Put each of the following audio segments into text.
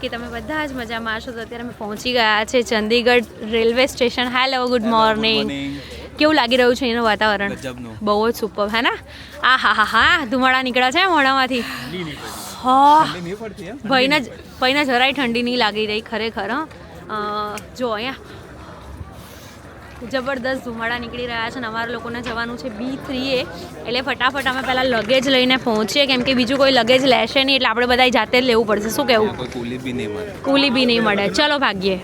કે તમે બધા જ મજામાં હશો? તો અત્યારે અમે પહોંચી ગયા છે Chandigarh railway station. Hello good morning કેવું લાગી રહ્યું છે એનું વાતાવરણ? બહુ જ સુપર હે ને? આ હા હા હા ધુમાડા નીકળ્યા છે મોઢામાંથી. હા. ભાઈને ભાઈને જરાય ઠંડી નહીં લાગી રહી ખરેખર જો અહીંયા જબરદસ્ત ધુમાડા નીકળી રહ્યા છે અને અમારા લોકોને જવાનું છે બી થ્રીએ એટલે ફટાફટ અમે પહેલાં લગેજ લઈને પહોંચીએ કેમ કે બીજું કોઈ લગેજ લેશે નહીં એટલે આપણે બધા જાતે જ લેવું પડશે. શું કહેવું? કુલી બી નહીં મળે. કુલી બી નહીં મળે. ચલો ભાગીએ.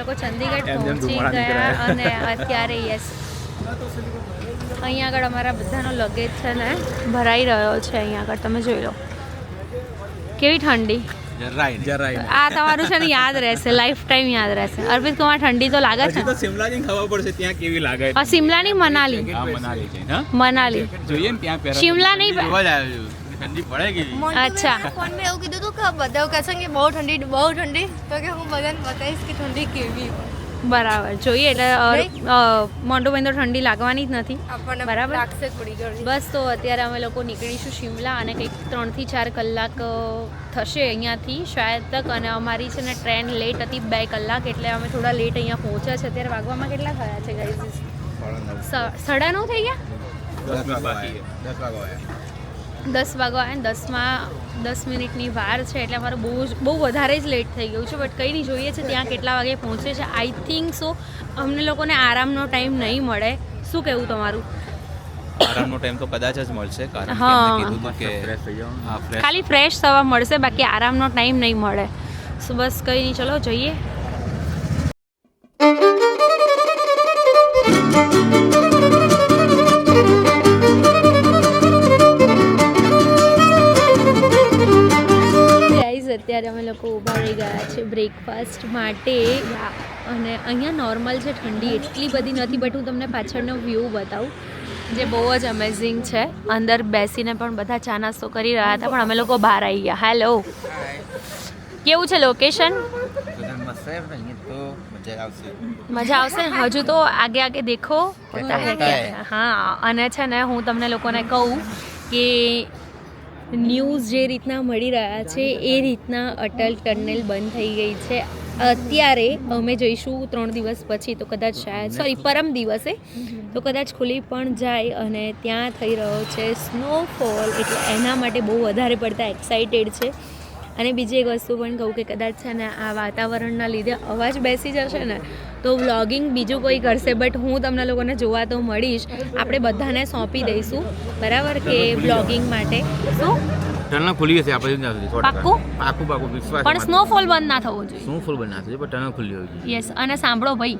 લોકો ચંદીગઢ પહોંચી ગયા અને અત્યારે યસ. અહીંયા આગળ અમારા બધાનો લગેજ છે ને ભરાઈ રહ્યો છે અહીંયા આગળ તમે જોઈ લો. કેવી ઠંડી? જરાય જરાય આ તમારું છે ને યાદ રહેશે લાઈફ ટાઈમ યાદ રહેશે. અર્પિત કુમાર ઠંડી તો લાગે છે? તો શિમલા જઈને ખબર પડશે ત્યાં કેવી લાગે આ શિમલાની મનાલી. મનાલી મનાલી. જોઈએ ને ત્યાં શિમલા નહીં ઠંડી પડે કે અચ્છા. ફોન મેં એવું કીધું હતું કે બધા કહે છે કે બહુ ઠંડી બહુ ઠંડી. તો કે હું બધાને બતાવીશ કે ઠંડી કેવી બરાબર. જોઈએ એટલે નહીં? મોન્ટુભાઈ તો ઠંડી લાગવાની જ નથી. બરાબર. બસ તો અત્યારે અમે લોકો નીકળીશું શિમલા અને કંઈક ત્રણથી ચાર કલાક થશે અહીંયાથી શાયદ તક. અને અમારી છે ને ટ્રેન લેટ હતી બે કલાક એટલે અમે થોડા લેટ અહીંયા પહોંચ્યા છે. અત્યારે વાગવામાં કેટલા થયા છે ગાઈઝ સાડા નવ. થઈ ગયા? દસ. દસ વાગવા આવ્યા. દસ વાગવા આવે ને દસમાં દસ મિનિટની વાર છે એટલે અમારે બહુ જ બહુ વધારે જ લેટ થઈ ગયું છે. બટ કંઈ નહીં જોઈએ છે ત્યાં કેટલા વાગે પહોંચે છે. આઈ થિંક સો અમને લોકોને આરામનો ટાઈમ નહીં મળે. શું કહેવું તમારું? આરામનો ટાઈમ તો કદાચ જ મળશે કારણ કે હા. ખાલી ફ્રેશ થવા મળશે બાકી આરામનો ટાઈમ નહીં મળે. સો બસ કંઈ નહીં ચલો જઈએ. અમે લોકો ઊભા રહી ગયા છે બ્રેકફાસ્ટ માટે. અને અહીંયા નોર્મલ છે ઠંડી એટલી બધી નથી બટ હું તમને પાછળનો વ્યૂ બતાવું જે બહુ જ અમેઝિંગ છે. અંદર બેસીને પણ બધા ચા નાસ્તો કરી રહ્યા હતા પણ અમે લોકો બહાર આવી ગયા. હેલો કેવું છે લોકેશન મજા આવશે. હજુ તો આગે આગે દેખો. હા અને છે ને હું તમને લોકોને કહું કે ન્યૂઝ જે રીતના મળી રહ્યા છે એ રીતના અટલ ટનલ બંધ થઈ ગઈ છે. અત્યારે અમે જઈશું ત્રણ દિવસ પછી તો કદાચ શાયદ સોરી પરમ દિવસે. તો કદાચ ખુલી પણ જાય અને ત્યાં થઈ રહ્યો છે. સ્નોફોલ એટલે એના માટે બહુ વધારે પડતા એક્સાઇટેડ છે. અને બીજી એક વસ્તુ પણ કહું કે કદાચ છે ને આ વાતાવરણના લીધે અવાજ બેસી જશે ને તો વ્લોગિંગ બીજું કોઈ કરશે બટ હું તમને લોકોને જોવા તો મળીશ. આપણે બધાને સોંપી દઈશું બરાબર કે વ્લોગિંગ માટે. શું ટનલ ખુલી હશે આપણે ત્યાં સુધી. પાક્કું? પાક્કું પાક્કું વિશ્વાસ પણ સ્નોફોલ બંધ ના થવો જોઈએ. સ્નોફોલ બનાવશે પણ ટનલ ખુલ્લી હોવી જોઈએ. યસ અને સાંભળો ભાઈ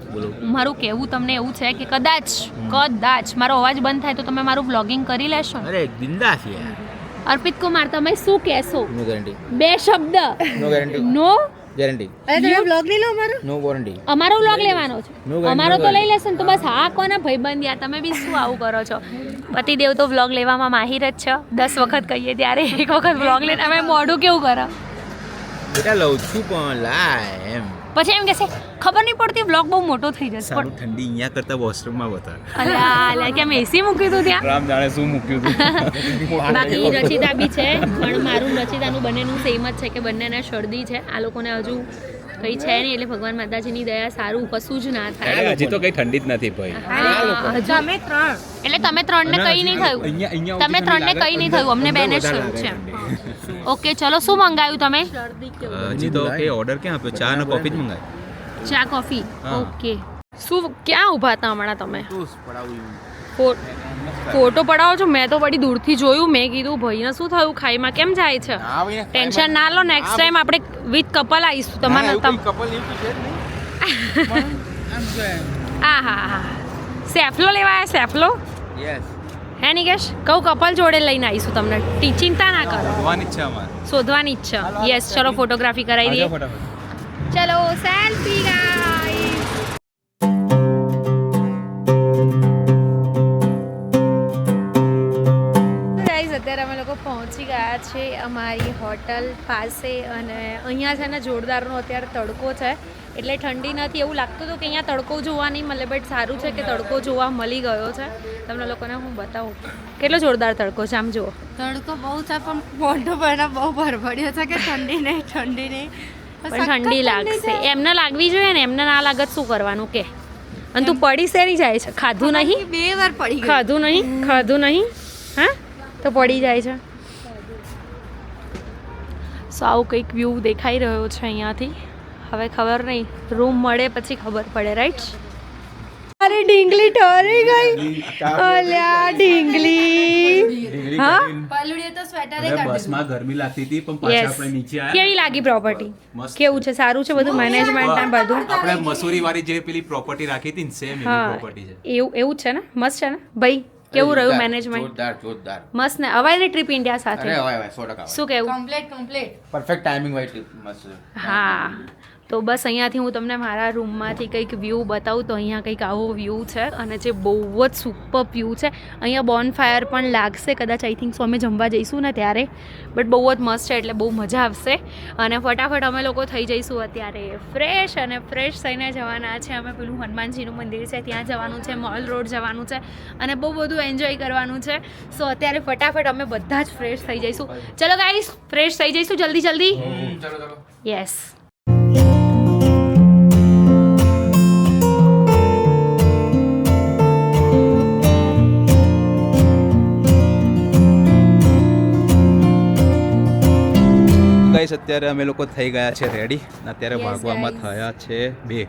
મારું કહેવું તમને એવું છે કે કદાચ કદાચ મારો અવાજ બંધ થાય તો તમે મારું વ્લોગિંગ કરી લેશો. અરે બિંદાસ યાર. અર્પિત કુમાર તમે શું કહેશો? નો ગેરંટી બે શબ્દ. નો ગેરંટી નો ગેરંટી અરે તમે બ્લોગ લઈ લો અમારો? નો વોરંટી અમારો વ્લોગ લેવાનો છે. અમારો તો લઈ લેશો ને તો બસ હા કોના ભાઈબંધ યાર તમે બી શું આવું કરો છો? પતિદેવ તો વ્લોગ લેવામાં માહિર જ છે. દસ વખત કહીએ ત્યારે એક વખત વ્લોગ લઈને અમે મોઢું કેવું કરે? બેટા લઉં છું પણ લાય એમ. પછી એમ કહેશે ખબર નહીં પડતી વ્લોગ બહુ મોટો થઈ જશે. સારું ઠંડી અહીંયા કરતા વોશરૂમમાં વધારે. અલા અલા કેમ એસી મૂક્યું હતું ત્યાં? રામ જાણે શું મૂક્યું હતું બાકી રચિતા બી છે પણ મારું રચિતાનું બંનેનું સેમ જ છે કે બંનેને શરદી છે. આ લોકોને હજુ કંઈ છે નહીં એટલે ભગવાન માતાજીની દયા સારું કશું જ ના થાય. હજી તો કઈ ઠંડી જ નથી ભાઈ. અમે ત્રણ. એટલે તમે ત્રણને કંઈ નહીં થયું. તમે ત્રણ તમે ત્રણને કંઈ નહીં થયું. અમને બેને જ થયું છે. ઓકે ચલો શું મંગાવ્યું તમે? હજી તો એ ઓર્ડર ક્યાં આપ્યો? ચા અને કોફી જ મંગાવી ચા કોફી. ઓકે. શું ક્યાં ઊભા હતા હમણાં તમે? ફોટો પડાવો છો મેં તો વળી દૂરથી જોયું મેં કીધું ભાઈને શું થયું? ખાઈમાં કેમ જાય છે? ટેન્શન ના લો નેક્સ્ટ ટાઈમ આપણે વિથ કપલ આવીશું તમારા તમ કપલ આ હા હા સેફલો લેવા આવ્યા સેફલો? યસ હે નિકેશ? કહું કપલ જોડે લઈને આવીશું તમને. ટી ચિંતા ના કરો. શોધવાની ઈચ્છા અમારે. શોધવાની ઈચ્છા. યસ ચલો ફોટોગ્રાફી કરાવી દઈએ. ચલો સેલ્ફી ગાઈસ પહોંચી ગયા છે અમારી હોટલ પાસે અને અહીંયા છે ને જોરદારનો અત્યારે તડકો છે. એટલે ઠંડી નથી એવું લાગતું હતું કે અહીંયા તડકો જોવા નહીં મળે બટ સારું છે કે તડકો જોવા મળી ગયો છે. તમને લોકોને હું બતાવું. કેટલો જોરદાર તડકો છે આમ જુઓ. તડકો બહુ છે પણ મોઢો પણ બહુ ભરભડ્યો છે કે ઠંડી નહીં ઠંડી નહીં. પણ ઠંડી લાગશે. એમને લાગવી જોઈએ ને એમને ના લાગત શું કરવાનું કે? અને તું પડી શેરી જાય છે? ખાધું નહીં? બે વાર પડી ખાધું નહીં? ખાધું નહીં? હા? તો પડી જાય છે. સો આવું કંઈક વ્યૂ દેખાઈ રહ્યો છે અહીંયાથી. હવે ખબર નહીં. રૂમ મળે પછી ખબર પડે રાઈટ અરે ઢીંગલી ઠરી ગઈ. અલ્યા ઢીંગલી. હા? પલુડીએ તો સ્વેટર અરે બસમાં ગરમી લાગતી હતી પણ પાછા યસ આપણે નીચે કેવી લાગી પ્રોપર્ટી કેવું છે? સારું છે બધું મેનેજમેન્ટ અને બધું? આપણે મસૂરી વાળી જે પેલી પ્રોપર્ટી રાખી હતી ને સેમ એવી હા. પ્રોપર્ટી છે. એવું એવું જ છે ને? મસ્ત છે ને? ભાઈ કેવું રહ્યું મેનેજમેન્ટ જોરદાર જોરદાર. મસ્ત ને અવાય ને ટ્રીપ ઇન્ડિયા અરે સાથે હવે હવે સો ટકા શું કેવું? Complete complete perfect timing wise મસ્ત. હા. તો બસ અહીંયાથી હું તમને મારા રૂમમાંથી કંઈક વ્યૂ બતાવું તો અહીંયા કંઈક આવો વ્યૂ છે અને જે બહુ જ સુપર વ્યૂ છે. અહીંયા બોન ફાયર પણ લાગશે કદાચ આઈ થિંક સો અમે જમવા જઈશું ને ત્યારે. બટ બહુ જ મસ્ત છે એટલે બહુ મજા આવશે. અને ફટાફટ અમે લોકો થઈ જઈશું અત્યારે ફ્રેશ અને ફ્રેશ થઈને જવાના છે. અમે પેલું હનુમાનજીનું મંદિર છે ત્યાં જવાનું છે મોલ રોડ જવાનું છે અને બહુ બધું એન્જોય કરવાનું છે. સો અત્યારે ફટાફટ અમે બધા જ ફ્રેશ થઈ જઈશું. ચલો ગાઈસ ફ્રેશ થઈ જઈશું જલ્દી જલ્દી? યસ ગાઈસ અત્યારે અમે લોકો થઈ ગયા છે રેડી અત્યારે ભાગવામાં થયા છે બે.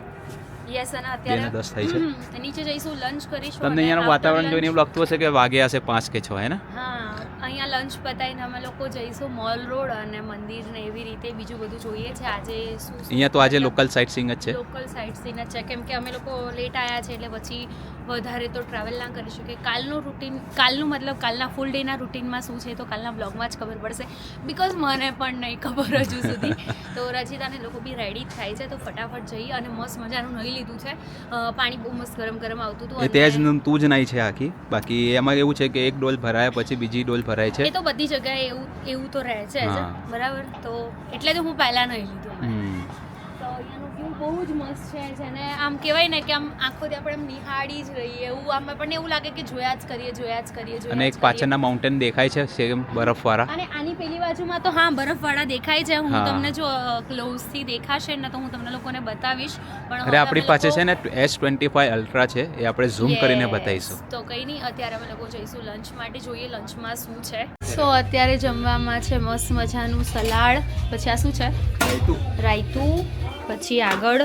યસ અને બે ને દસ થાય છે. નીચે જઈશું લંચ કરીશું તમને અહીંયાનું વાતાવરણ જોઈને એવું લાગતું હશે કે વાગ્યા હશે પાંચ કે છ હે ને? હા અહીંયા લંચ પતાવીને અમે લોકો જઈશું મોલ રોડ અને મંદિર ને એવી રીતે બીજું બધું જોઈએ છે. આજે શું અહીંયા તો આજે લોકલ સાઇટ સીંગ જ છે. લોકલ સાઇટ સીંગ જ છે. કેમ કે અમે લોકો લેટ આવ્યા છે એટલે પછી વધારે તો ટ્રાવેલ ના કરી શકીએ કાલનું રૂટીન કાલનું મતલબ કાલના ફૂલ ડેના રૂટીનમાં શું છે તો કાલના બ્લોગમાં જ ખબર પડશે. બિકોઝ મને પણ નહીં ખબર હજુ સુધી. તો રચિતાને લોકો બી રેડી થાય છે તો ફટાફટ જઈએ અને મસ્ત મજાનું નહીં લીધું છે. પાણી બહુ મસ્ત ગરમ ગરમ આવતું હતું તે જ તું જ નહીં છે આખી. બાકી એમાં એવું છે કે એક ડોલ ભરાયા પછી બીજી ડોલ ભરાય છે? એ તો બધી જગ્યાએ એવું એવું તો રહે છે બરાબર? તો એટલે તો હું પહેલા નહીં લીધું. અહીંયાનું વ્યૂ બહુ જ મસ્ત છે જેને આમ કહેવાય ને કે આમ આખો દી આપણે આમ નિહાળી જ રહીએ. એવું આમ આપણને એવું લાગે કે જોયા જ કરીએ જોયા જ કરીએ જોયા અને એક પાછળના માઉન્ટેન દેખાય છે સેમ બરફવાળા. અને આની પેલી બાજુમાં તો હા બરફવાળા દેખાય છે. હું તમને જો ક્લોઝથી દેખાશે ને તો હું તમને લોકોને બતાવીશ. પણ અરે હવે આપણી પાસે છે ને એસ ટ્વેન્ટી ફાઈવ અલ્ટ્રા છે એ આપણે ઝૂમ કરીને બતાવીશું. તો કંઈ નહીં અત્યારે અમે લોકો જઈશું લંચ માટે. જોઈએ લંચમાં શું છે. સો અત્યારે જમવામાં છે મસ્ત મજાનું સલાડ. પછી આ શું છે? રાયતું. પછી આગળ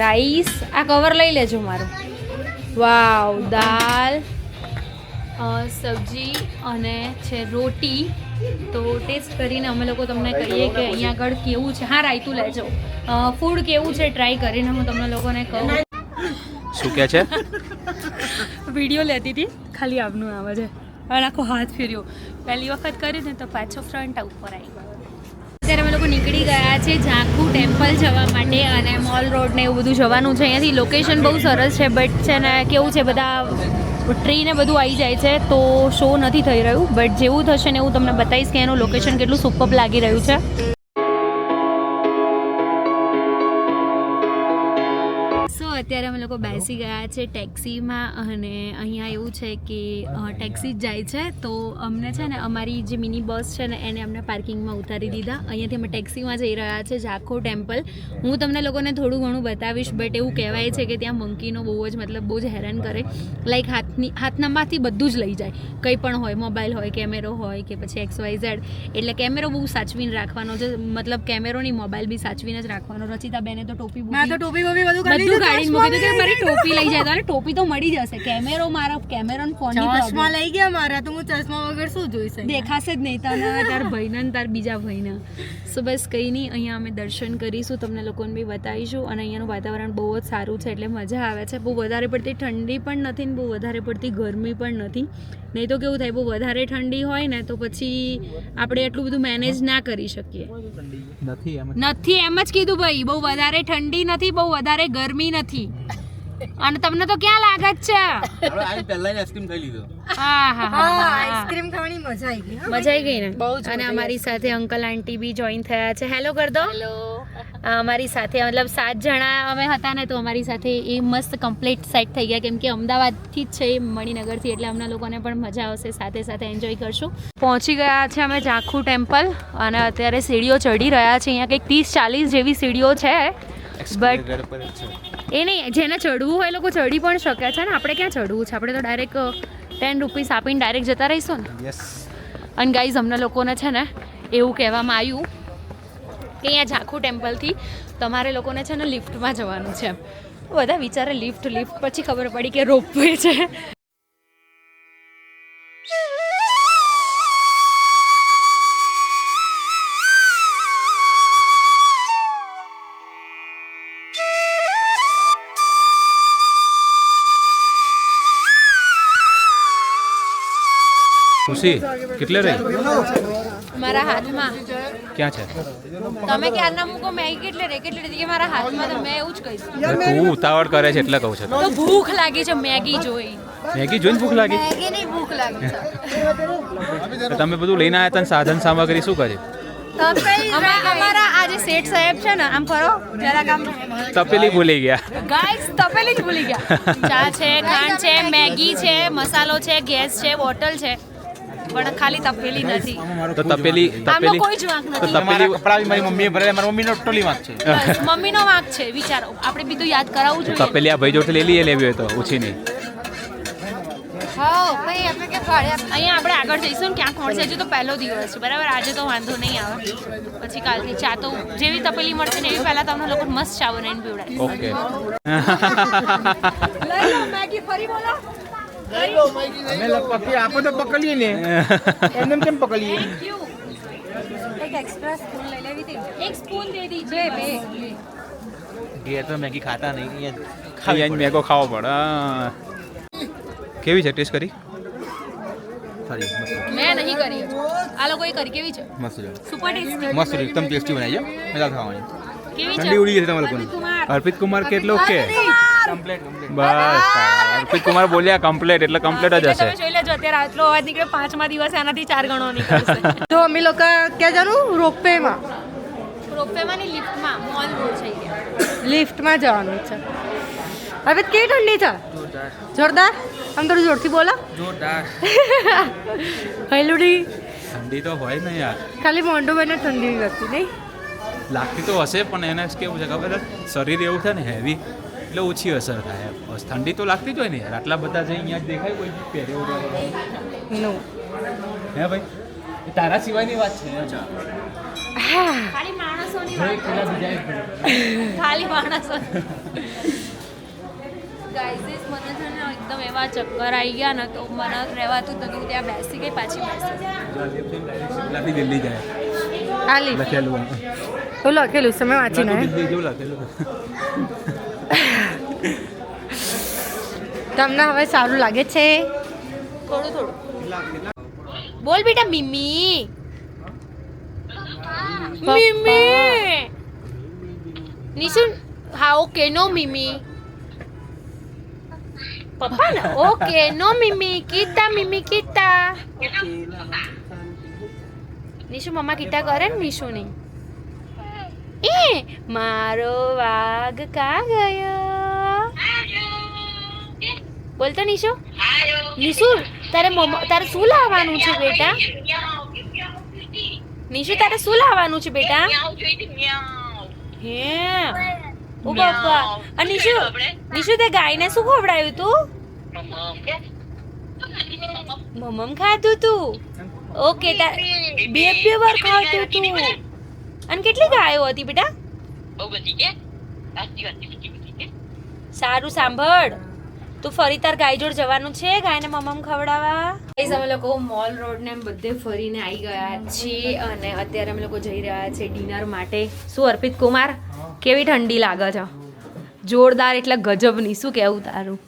રાઈસ. આ કવર લઈ લેજો મારું. વાવ દાલ સબ્જી અને છે રોટી. તો ટેસ્ટ કરીને અમે લોકો તમને કહીએ કે અહીંયા આગળ કેવું છે. હા રાયતું લેજો. ફૂડ કેવું છે ટ્રાય કરીને હું તમને લોકોને કહું. શું કે છે? વીડિયો લેતી હતી. ખાલી આપનું આવે છે અને આખો હાથ ફેર્યો. પહેલી વખત કર્યું ને તો પાછો ફ્રન્ટ ઉપર આવી ગયો. નીકળી ગયા છે ઝાંખુ ટેમ્પલ જવા માટે અને મોલ રોડ ને એવું બધું જવાનું છે. અહીંયાથી લોકેશન બહુ સરસ છે બટ છે ને કેવું છે બધા ટ્રી ને બધું આવી જાય છે, તો શો નથી થઈ રહ્યું બટ જેવું થશે ને એવું તમને બતાવીશ કે એનું લોકેશન કેટલું સુપર લાગી રહ્યું છે. લોકો બેસી ગયા છે ટેક્સીમાં અને અહીંયા એવું છે કે ટેક્સી જ જાય છે. તો અમને છે ને અમારી જે મિની બસ છે ને એને અમને પાર્કિંગમાં ઉતારી દીધા. અહીંયાથી અમે ટેક્સીમાં જઈ રહ્યા છે ઝાખો ટેમ્પલ. હું તમને લોકોને થોડું ઘણું બતાવીશ બટ એવું કહેવાય છે કે ત્યાં મંકીનો બહુ જ મતલબ બહુ જ હેરાન કરે. લાઈક હાથની હાથનામાંથી બધું જ લઈ જાય. કંઈ પણ હોય મોબાઈલ હોય કેમેરો હોય કે પછી એક્સ વાય ઝેડ. એટલે કેમેરો બહુ સાચવીને રાખવાનો છે. મતલબ કેમેરો નહીં મોબાઈલ બી સાચવીને જ રાખવાનો. રચિતા બેને તો ટોપી મેં તો ટોપી બોપી બધું કાઢી મૂકી મારી ટોપી લઈ જાય તો ટોપી તો મળી જશે. કેમેરો મારો કેમેરો ફોન ચશ્મા લઈ ગયા મારા તો હું ચશ્મા વગર શું જોઈશ અહીંયા? દેખાશે જ નહીં તને તાર ભાઈને ને તાર બીજા ભાઈને. સો બસ કંઈ નહીં અહીંયા અમે દર્શન કરીશું તમને લોકોને બી બતાવીશું અને અહીંયાનું વાતાવરણ બહુ જ સારું છે એટલે મજા આવે છે. બહુ વધારે પડતી ઠંડી પણ નથી ને બહુ વધારે પડતી ગરમી પણ નથી. નહીં તો કેવું થાય બહુ વધારે ઠંડી હોય ને તો પછી આપણે એટલું બધું મેનેજ ના કરી શકીએ. નથી એમ જ કીધું ભાઈ બહુ વધારે ઠંડી નથી બહુ વધારે ગરમી નથી. અને તમને તો ક્યાં લાગે જ છે? આની પહેલા આઈસ્ક્રીમ ખાઈ લીધો. હા હા હા. આઈસ્ક્રીમ ખાવાની મજા આવી ગઈ મજા આવી ગઈ ને? બહુ જ અને અમારી સાથે અંકલ આંટી બી જોઈન થયા છે. હેલો કર દો અમારી સાથે મતલબ સાત જણા અમે હતા ને તો અમારી સાથે એ મસ્ત કમ્પ્લીટ સેટ થઈ ગયા. કેમ કે અમદાવાદથી જ છે એ મણિનગરથી એટલે અમને લોકોને પણ મજા આવશે. સાથે સાથે એન્જોય કરશું. પહોંચી ગયા છે અમે ઝાખુ ટેમ્પલ અને અત્યારે સીડીઓ ચડી રહ્યા છે. અહીંયા કંઈક ત્રીસ ચાલીસ જેવી સીડીઓ છે. બટ એ નહીં જેને ચડવું હોય એ લોકો ચડી પણ શકે છે ને આપણે ક્યાં ચડવું છે? આપણે તો ડાયરેક્ટ ટેન રૂપીસ આપીને ડાયરેક્ટ જતા રહીશું ને? યસ અને ગાઈઝ અમને લોકોને છે ને એવું કહેવામાં આવ્યું કે અહીંયા ઝાખું ટેમ્પલથી તમારે લોકોને છે ને લિફ્ટમાં જવાનું છે. બધા વિચારે લિફ્ટ લિફ્ટ પછી ખબર પડી કે રોપવે છે. ખુશી? કેટલે રહી? મારા હાથમાં. ક્યાં છે? તમે ક્યારના મૂકો મેગી કેટલે રે કેટલી રહી? કે મારા હાથમાં તો મેં એવું જ કહીશ. હું ઉતાવળ કરે છે એટલે કહું છું તો ભૂખ લાગી છે મેગી જોઈ. મેગી જોઈને ભૂખ લાગી? નહીં ભૂખ લાગી છે. તમે બધું લઈને આવ્યા તને સાધન સામગ્રી શું કરી? અમે અમારા આજે શેઠ સાહેબ છે ને આમ ફરો જરાક આમ તપેલી ભૂલી ગયા. ગાઈસ તપેલી જ ભૂલી ગયા. ચા છે ખાંડ છે મેગી છે મસાલો છે ગેસ છે બોટલ છે. પણ ખાલી તપેલી નથી. તો તપેલી તપેલી કોઈ જ વાંક નથી. તપેલી કપડા બી મારી મમ્મીએ ભરેલા મારી મમ્મીનો ટોલી વાંક છે. મમ્મીનો વાંક છે વિચારો. આપણે બી તો યાદ કરાવવું જોઈએ. તપેલી આ ભાઈ જોડે લઈ લઈએ લેવી હોય તો ઓછી નહીં. હા ભાઈ આપણે કે અહીંયા આપણે આગળ જઈશું ને ક્યાંક મળશે હજુ તો પહેલો દિવસ છે. બરાબર? આજે તો વાંધો નહીં આવે. પછી કાલથી ચા તો જેવી તપેલી મળશે ને એવી પહેલાં તમને લોકો મસ્ત ચા બનાવીને પીવડાય ઓકે. મેગી ફરી બોલો. અમે પકડી આપો તો પકડીએ ને. એમને કેમ પકડીએ? એક એક્સ્ટ્રા સ્પૂન લઈ લેવી હતી એક સ્પૂન દે દીજે. બે ઘેર તો મેગી ખાતા નહીં અહીંયા મેગો ખાવો પડે કેવી છે ટેસ્ટ કરી? સારી મેં નહીં કરી. આ લોકોએ કરી. કેવી છે? મસ્ત છે. સુપર ટેસ્ટી મસ્ત એકદમ ટેસ્ટી બનાવી છે. મજા ખાવાની. કેવી ઠંડી ઉડી જશે તમારા લોકોની. અર્પિત કુમાર. કેટલો કે? બસ અર્પિત કુમાર બોલ્યા કમ્પ્લેટ એટલે કમ્પ્લેટ જ હશે. જોઈ લેજો અત્યારે આટલો અવાજ નીકળ્યો પાંચમા દિવસે આનાથી ચાર ગણો નીકળશે. તો અમે લોકો ક્યાં જવાનું? રોપવેમાં. રોપવેમાંની લિફ્ટમાં મોલ રોડ છે ગયા લિફ્ટમાં જવાનું છે. હવે કેવી ઠંડી છે? જોરદાર. આમ થોડું જોરથી બોલો. જોરદાર. હૈલુડી ઠંડી તો હોય ને યાર. ખાલી મોંઢો બને ઠંડી નથી નહીં? લાગતી તો હશે પણ એને કેવું છે ખબર શરીર એવું છે ને હેવી એટલે ઓછી અસર થાય. બસ ઠંડી તો લાગતી જ હોય ને યાર. આટલા બધા જે અહીંયા દેખાય કોઈ પહેર્યો હોય. હે ભાઈ? તારા સિવાયની વાત છે. ખાલી માણસોની વાત ખાલી માણસો. ગાઈઝીસ મને છે ને એકદમ એવા ચક્કર આવી ગયા ને તો મને રહેવાતું હું ત્યાં બેસી ગઈ પાછી બેસી દિલ્હી જાય. લખેલું લખેલું છે મેં વાંચીને. લખેલું. તમને હવે સારું લાગે છે? થોડું થોડું. બોલ બેટા મિમી. મિમી. નિશુન હા ઓકે નો મિમી. પપ્પા ને ઓકે નો મિમી. કીતા મિમી કીતા નિશુ મમ્મા કીટા કરે ને નિશુની. એ મારો વાઘ કા ગયો? બોલતો નિશુ? નિશુ તારે તારે શું લાવવાનું છે બેટા? નિશુ તારે શું લાવવાનું છે બેટા? હે. ઓ બાપા. અને નિશુ નિશુ તે ગાયને શું ખવડાવ્યું તું? મમમ ખાધું તું? ઓકે તાર બે બે વાર ખાધું તું. અને કેટલી ગાયો હતી બેટા? સારું સાંભળ. તું ફરી તાર ગાય જોડ જવાનું છે ગાયને મમમ ખવડાવવા ગાઈઝ અમે લોકો મોલ રોડ ને એમ બધે ફરીને આવી ગયા છીએ અને અત્યારે અમે લોકો જઈ રહ્યા છે ડિનર માટે. શું અર્પિત કુમાર? કેવી ઠંડી લાગે છે? જોરદાર એટલે ગજબની શું કેવું તારું?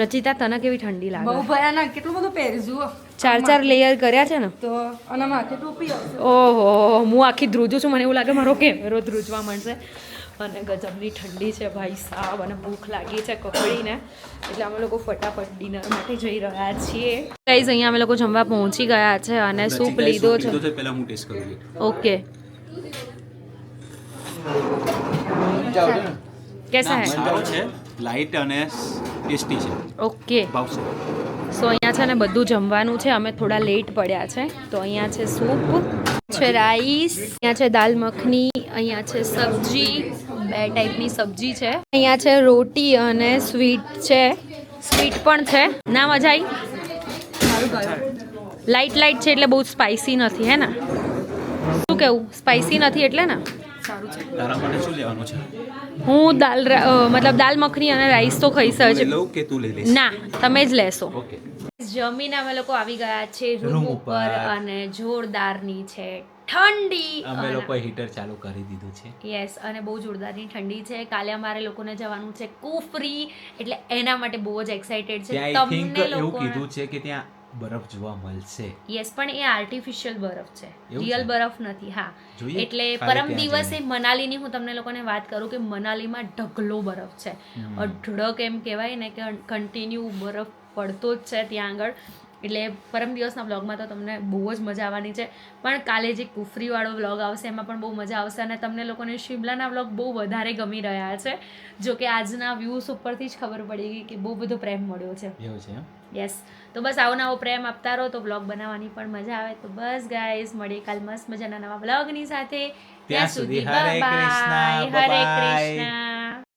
રચિતા તને કેવી ઠંડી બહુ ભયાનક. કેટલું બધું પહેર્યું જુઓ. ચાર ચાર લેયર કર્યા છે ને? તો અને માથે ટોપી ઓહો હું આખી ધ્રુજું છું મને એવું લાગે મારો કેમેરો ધ્રુજવા માંડશે. અને ગજબની ઠંડી છે ભાઈ સાહેબ અને ભૂખ લાગી છે કકડીને. એટલે અમે લોકો ફટાફટ ડિનર માટે જઈ રહ્યા છીએ. ગાઈઝ અહીંયા અમે લોકો જમવા પહોંચી ગયા છે અને સૂપ લીધો છે. પહેલા હું ટેસ્ટ કરું ઓકે કેસા હે? સારો છે લાઈટ અને ટેસ્ટી છે. ઓકે ભાવશે સો અહીંયા છે ને બધું જમવાનું છે. અમે થોડા લેટ પડ્યા છે. તો અહીંયા છે સૂપ છે રાઈસ અહીંયા છે દાલ મખની અહીંયા છે સબ્જી બે ટાઈપની સબ્જી છે. અહીંયા છે રોટી અને સ્વીટ છે. સ્વીટ પણ છે. ના મજા આવી લાઈટ લાઈટ છે એટલે બહુ સ્પાઇસી નથી હે ને? શું કેવું? સ્પાઇસી નથી એટલે ને? તારા માટે શું લેવાનું છે? હું દાલ રા- મતલબ દાલ મખની અને રાઈસ તો ખાઈશ સજ જ. લઈ લઉં કે તું લઈ લઈશ? ના તમે જ લેશો. જમીન અમે લોકો આવી ગયા છે રૂમ ઉપર. અને જોરદારની છે. ઠંડી અમે લોકો હીટર ચાલુ કરી દીધું છે. યસ અને બહુ જોરદારની ઠંડી છે. કાલે અમારે લોકોને જવાનું છે કુફરી એટલે એના માટે બહુ જ એક્સાઇટેડ છે. તમને એવું લોકો કીધું છે કે ત્યાં બરફ જોવા મળશે. યસ પણ એ આર્ટિફિશિયલ બરફ છે. રિયલ બરફ નથી હા. એટલે પરમ દિવસે મનાલીની હું તમને લોકોને વાત કરું કે મનાલીમાં ઢગલો બરફ છે. અઢળક એમ કહેવાય ને કે કન્ટિન્યુ બરફ પડતો જ છે ત્યાં આગળ. એટલે પરમ દિવસના વ્લોગમાં તો તમને બહુ જ મજા આવવાની છે. પણ કાલે જે કુફરીવાળો વ્લોગ આવશે એમાં પણ બહુ મજા આવશે અને તમને લોકોને શિમલાના વ્લોગ બહુ વધારે ગમી રહ્યા છે. જો કે આજના વ્યૂઝ ઉપરથી જ ખબર પડી ગઈ કે બહુ બધો પ્રેમ મળ્યો છે. એવું છે યસ તો બસ આવો નવો પ્રેમ આપતા રહો તો બ્લોગ બનાવવાની પણ મજા આવે. તો બસ ગાઈઝ મળીએ કાલ મસ્ત મજાના નવા બ્લોગની સાથે. ત્યાં સુધી હરે કૃષ્ણ, હરે કૃષ્ણ.